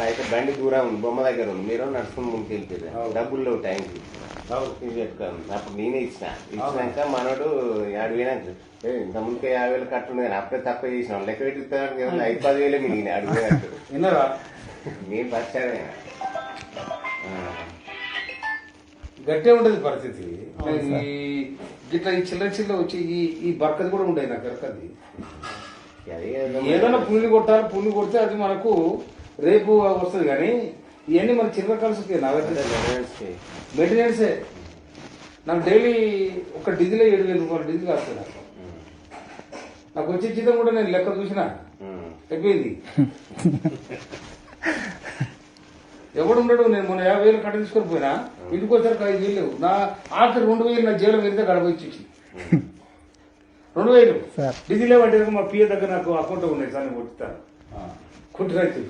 అయితే బండి దూరం ఉంది బొమ్మ దగ్గర ఉంది. మీరు నడుచుకుని ముందుకు వెళ్ళిపోయారు డబ్బులు లేవు టైంకి అప్పుడు నేనే ఇచ్చిన ఇచ్చినాక మనోడు ఏడు వేలకు ఏ, ఇంత ముందుకే యాభై వేలు కట్టుండే కానీ అప్పుడే తక్కువ చేసిన లెక్క పెట్టి ఐదు పది వేలే మిగిలిన అడుగు వేనట్టు విన్నారా నేను ఆయన గట్టే ఉండదు పరిస్థితి. ఈ గిట్లా ఈ చిల్లర చిల్లర వచ్చి ఈ ఈ బర్కది కూడా ఉండేది నాకు బర్కది. అదే ఏదైనా పుల్లి కొట్టాలి పుల్లి కొడితే అది మనకు రేపు వస్తుంది కానీ ఇవన్నీ మన చిల్లర కలిసి మెయింటెనెన్సే నాకు డైలీ ఒక డీజిల్ ఏడు వేల రూపాయలు డీజిల్ వస్తుంది నాకు నాకు వచ్చే జీతం కూడా నేను లెక్క చూసిన. అయిపోయింది. ఎవడు ఉండడు నేను మొన్న యాభై వేలు కట్ట తీసుకొని పోయినా. ఇంటికి వచ్చారు ఐదు వేలు లేవు. నా ఆఖరి రెండు వేలు నా జైలు వెళ్తే గడప ఇచ్చి రెండు వేలు. డీజిల్ ఏమంటే మా పిఏ దగ్గర నాకు అకౌంట్ ఉన్నాయి సార్ నేను కొట్టుతాను చెప్పి.